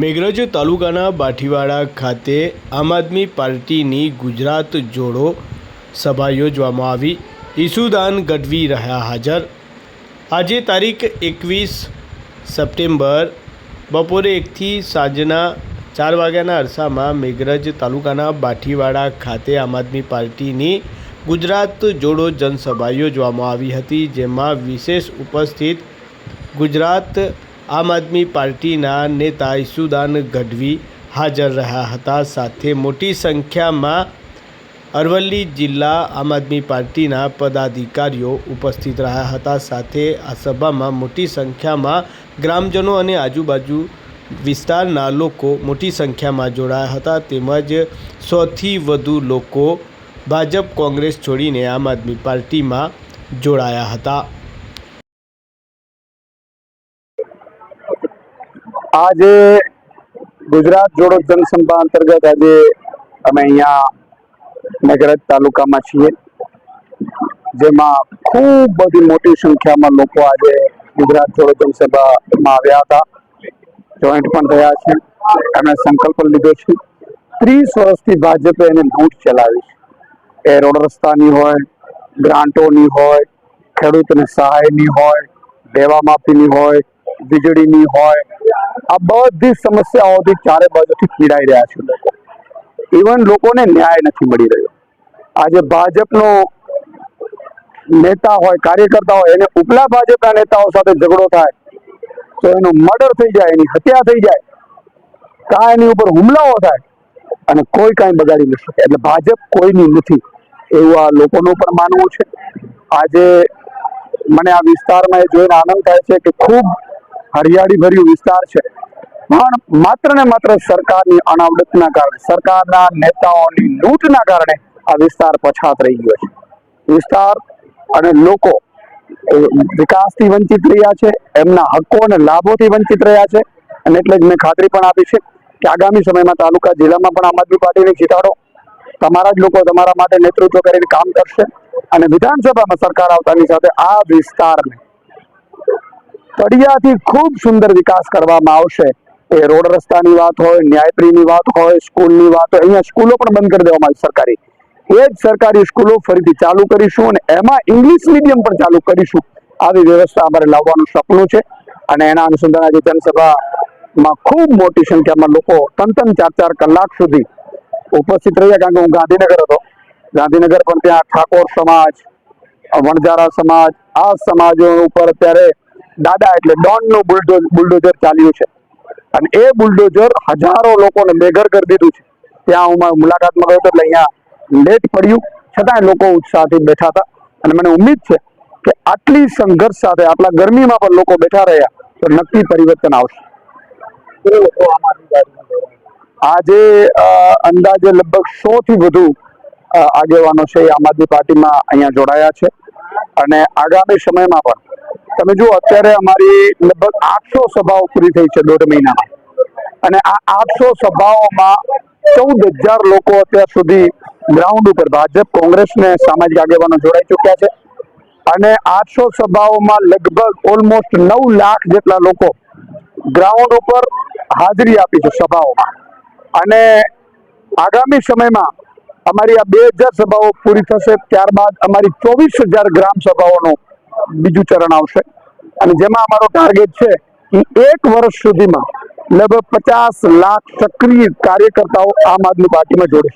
મેઘરજ તાલુકાના બાઠીવાડા ખાતે આમ આદમી પાર્ટીની ગુજરાત જોડો સભા યોજવામાં આવી. ઈસુદાન ગઢવી રહ્યા હાજર. આજે તારીખ એકવીસ સપ્ટેમ્બર બપોરે એકથી સાંજના ચાર વાગ્યાના અરસામાં મેઘરજ તાલુકાના બાઠીવાડા ખાતે આમ આદમી પાર્ટીની ગુજરાત જોડો જનસભા યોજવામાં આવી હતી, જેમાં વિશેષ ઉપસ્થિત ગુજરાત આમ આદમી પાર્ટીના નેતા ઈસુદાન ગઢવી હાજર રહ્યા હતા. સાથે મોટી સંખ્યામાં અરવલ્લી જિલ્લા આમ આદમી પાર્ટીના પદાધિકારીઓ ઉપસ્થિત રહ્યા હતા. સાથે આ સભામાં મોટી સંખ્યામાં ગ્રામજનો અને આજુબાજુ વિસ્તારના લોકો મોટી સંખ્યામાં જોડાયા હતા. તેમજ સોથી વધુ લોકો ભાજપ કોંગ્રેસ છોડીને આમ આદમી પાર્ટીમાં જોડાયા હતા. આજે ગુજરાત જોડો જનસંભા અંતર્ગત આજે અમે અહીંયા મેઘરજ તાલુકામાં છીએ. જેમાં ખૂબ બધી મોટી સંખ્યામાં લોકો આજે ગુજરાત જોડો જનસભામાં આવ્યા હતા. જોઈન્ટ પણ થયા છે. એમણે સંકલ્પ લીધો છે. ત્રીસ વર્ષથી ભાજપે એને લૂંટ ચલાવી છે. એ રોડ રસ્તાની હોય, ગ્રાન્ટોની હોય, ખેડૂતને સહાયની હોય, દેવા માફીની હોય, વીજળીની હોય આ બધી સમસ્યાઓથી ચારે બાજુથી પીડાઈ રહ્યા છે લોકો. ઇવન લોકોને ન્યાય નથી મળી રહ્યો. આજે ભાજપનો નેતા હોય, કાર્યકર્તા હોય, એને ઉપલા ભાજપના નેતાઓ સાથે ઝઘડો થાય, તો એનું મર્ડર થઈ જાય, એની હત્યા થઈ જાય કાં એની ઉપર હુમલાઓ થાય, અને કોઈ કાંઈ બગાડી ન શકે. એટલે ભાજપ કોઈની નથી, એવું આ લોકોનું પણ માનવું છે. આજે મને આ વિસ્તારમાં એ જોઈને આનંદ થાય છે કે ખૂબ હરિયાળી ભર્યું વિસ્તાર છે. પણ માત્ર ને માત્ર સરકારની અનાવડતના કારણે, સરકારના નેતાઓની લૂંટના કારણે આ વિસ્તાર પછાત રહી ગયો છે. વિસ્તાર અને લોકો વિકાસથી વંચિત રહ્યા છે, એમના હક્કો અને લાભોથી વંચિત રહ્યા છે. અને એટલે જ મેં ખાતરી પણ આપી છે કે આગામી સમયમાં તાલુકા જિલ્લામાં પણ આમ આદમી પાર્ટીને જીતાડો તમારા જ લોકો તમારા માટે નેતૃત્વ કરીને કામ કરશે. અને વિધાનસભામાં સરકાર આવતાની સાથે આ વિસ્તારને તળિયાથી ખૂબ સુંદર વિકાસ કરવામાં આવશે. એ રોડ રસ્તાની વાત હોય, ન્યાયપ્રીની વાત હોય, સ્કૂલની વાત હોય, અહીંયા સ્કૂલો પણ બંધ કરી દેવામાં આવી સરકારી. એ જ સરકારી સ્કૂલો ફરીથી ચાલુ કરીશું અને એમાં ઇંગ્લિશ મીડિયમ પણ ચાલુ કરીશું. આવી વ્યવસ્થા અમારે લાવવાનું સપનું છે અને એના અનુસંધાન આજે જનસભામાં ખૂબ મોટી સંખ્યામાં લોકો ત્રણ ત્રણ ચાર ચાર કલાક સુધી ઉપસ્થિત રહ્યા. કારણ કે હું ગાંધીનગર હતો. ગાંધીનગર પણ ત્યાં ઠાકોર સમાજ વણજારા સમાજ, આ સમાજો ઉપર અત્યારે દાદા એટલે ડોનનું બુલડોઝર ચાલ્યું છે. અને એ બુલડોઝર હજારો લોકોને બેઘર કરી દીધું છે. ત્યાં હું મુલાકાતમાં ગયો હતો એટલે અહીંયા લેટ પડ્યું. છતાંય લોકો ઉત્સાહથી બેઠા હતા. અને મને ઉમ્મીદ છે કે આટલી સંઘર્ષ સાથે આટલા ગરમીમાં પણ લોકો બેઠા રહ્યા, તો નક્કી પરિવર્તન આવશે. આજે અંદાજે લગભગ સો થી વધુ આગેવાનો છે આમ આદમી પાર્ટીમાં અહીંયા જોડાયા છે. અને આગામી સમયમાં પણ તમે જુઓ, અત્યારે અમારી લગભગ આઠસો સભાઓ પૂરી થઈ છે દોઢ મહિનામાં. અને આ આઠસો સભાઓમાં ચૌદ હજાર લોકો અત્યાર સુધી ગ્રાઉન્ડ ઉપર ભાજપ, કોંગ્રેસ ને સામાજિક આગેવાનો જોડાઈ ચુક્યા છે. અને આઠસો સભાઓમાં લગભગ ઓલમોસ્ટ નવ લાખ જેટલા લોકો ગ્રાઉન્ડ ઉપર હાજરી આપી છે સભાઓમાં. અને આગામી સમયમાં અમારી આ બે હજાર સભાઓ પૂરી થશે, ત્યારબાદ અમારી ચોવીસ હજાર ગ્રામ સભાઓનું બીજું ચરણ આવશે. અને જેમાં અમારો ટાર્ગેટ છે કે એક વર્ષ સુધીમાં લગભગ પચાસ લાખ સક્રિય કાર્યકર્તાઓ આમ આદમી પાર્ટીમાં જોડે